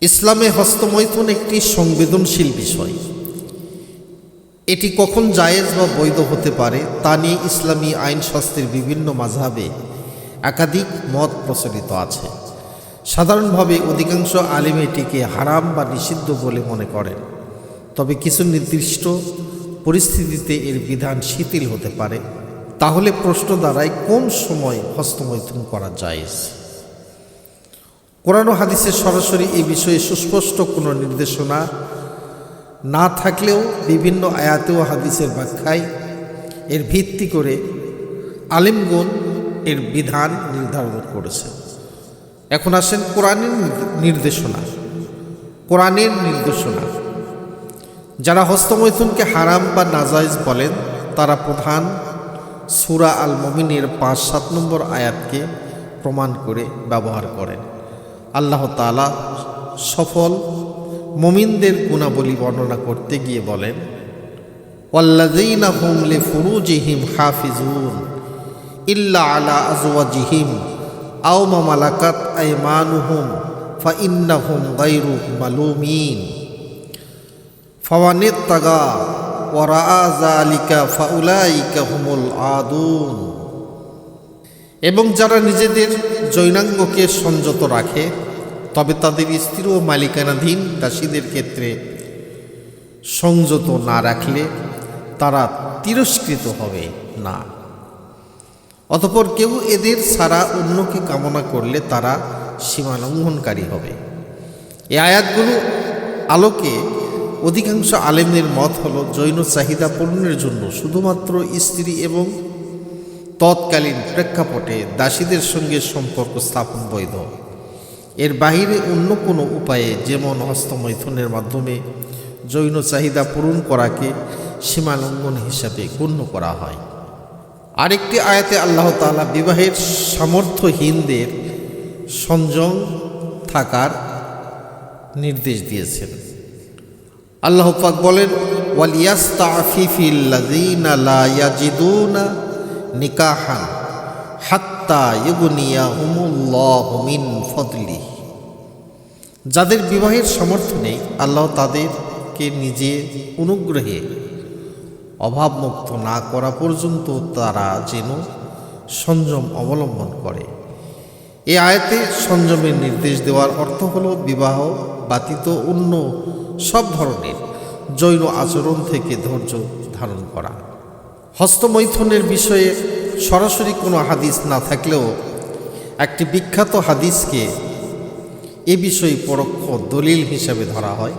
ইসলামে হস্তমৈথুন একটি সংবেদনশীল বিষয়। এটি কখন জায়েজ বা বৈধ হতে পারে, তা নিয়ে ইসলামী আইন আইনশাস্ত্রের বিভিন্ন মাঝাবে একাধিক মত প্রচলিত আছে। সাধারণভাবে অধিকাংশ আলিম এটিকে হারাম বা নিষিদ্ধ বলে মনে করেন। তবে কিছু নির্দিষ্ট পরিস্থিতিতে এর বিধান শিথিল হতে পারে। তাহলে প্রশ্ন দাঁড়ায়, কোন সময় হস্তমৈথুন করা জায়েজ? কোরআন হাদিসের সরাসরি এই বিষয়ে সুস্পষ্ট কোনো নির্দেশনা না থাকলেও বিভিন্ন আয়াতে ও হাদিসের ব্যাখ্যায় এর ভিত্তি করে আলিমগণ এর বিধান নির্ধারণ করেছে। এখন আসেন কোরআনের নির্দেশনা। কোরআনের নির্দেশনা। যারা হস্তমৈথুনকে হারাম বা নাজাইজ বলেন, তারা প্রধান সুরা আল মমিনের পাঁচ সাত নম্বর আয়াতকে প্রমাণ করে ব্যবহার করেন। আল্লাহ তালা সফল মমিনদের গুণাবলী বর্ণনা করতে গিয়ে বলেন আও মা মালাকাত আইমানুহুম ফাইন্নাহুম গায়রু মালুমিন। তাগা যালিকা ফাউলাইকা হুমুল এবং যারা নিজেদের জৈনাঙ্গকে সংযত রাখে তবে তাদের স্ত্রী ও মালিকানাধীন দাসীদের ক্ষেত্রে সংযত না রাখলে তারা তিরস্কৃত হবে না। অতপর কেউ এদের ছাড়া অন্যকে কামনা করলে তারা সীমালঙ্ঘনকারী হবে। এই আয়াতগুলো আলোকে অধিকাংশ আলেমদের মত হলো জৈন চাহিদা পূরণের জন্য শুধুমাত্র স্ত্রী এবং তৎকালীন প্রেক্ষাপটে দাসীদের সঙ্গে সম্পর্ক স্থাপন বৈধ এর বাহিরে অন্য কোনো উপায়ে যেমন হস্তমৈথুনের মাধ্যমে জৈন চাহিদা পূরণ করাকে সীমালঙ্ঘন হিসাবে গণ্য করা হয়। আরেকটি আয়াতে আল্লাহ তাআলা বিবাহের সামর্থ্যহীনদের সংযম থাকার নির্দেশ দিয়েছেন। আল্লাহ পাক বলেন ওয়ালিয়াস্তাফিফিল্লাযীনা লা ইয়াজিদুনা নিকাহান। ইগুনিয়া মিন যাদের বিবাহের সামর্থ্য নেই, আল্লাহ তাদেরকে নিজে অনুগ্রহে অভাবমুক্ত না করা পর্যন্ত তারা যেন সংযম অবলম্বন করে। এ আয়তে সংযমের নির্দেশ দেওয়ার অর্থ হল বিবাহ ব্যতীত অন্য সব ধরনের জৈন আচরণ থেকে ধৈর্য ধারণ করা। হস্তমৈথুনের বিষয়ে সরাসরি কোনো হাদিস না থাকলেও একটি বিখ্যাত হাদিসকে এ বিষয়ে পরোক্ষ দলিল হিসাবে ধরা হয়।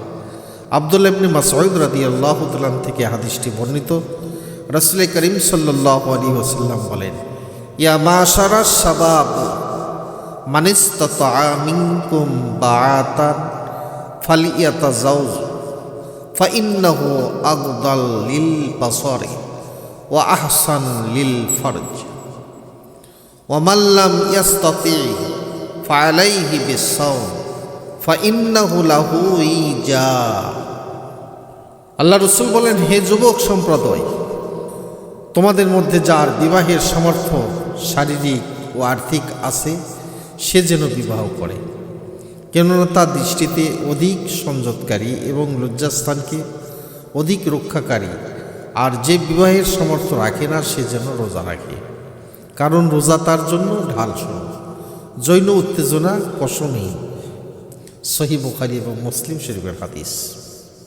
আবদুল ইবনে মাসউদ রাদিয়াল্লাহু তাআলা থেকে হাদিসটি বর্ণিত। রাসূল করিম সাল্লাহ আলাইহি ওয়াসাল্লাম বলেন, ইয়া মাশারা শাবাব মানিস্তাতা মিনকুম বাআতান ফালিয়াতাজাউজ, ফাইন্নাহু আগদাল লিল বাসারি। ওয়া আহসান লিল ফরজ। ওয়ামান লাম ইয়াস্তাতি ফালাইহি বিসাওম ফাইন্নাহু লাহু ইজা। আল্লাহ রসুল বলেন, হে যুবক সম্প্রদায়, তোমাদের মধ্যে যার বিবাহের সামর্থ্য শারীরিক ও আর্থিক আছে, সে যেন বিবাহ করে। কেননা তার দৃষ্টিতে অধিক সংযতকারী এবং লজ্জাস্থানকে অধিক রক্ষাকারী আর যে বিবাহের সমর্থ রাখে না, সে যেন রোজা রাখে। কারণ রোজা তার জন্য ঢাল স্বরূপ। জৈন উত্তেজনা কসমী সহি বুখারি এবং মুসলিম শরীফের হাদিস।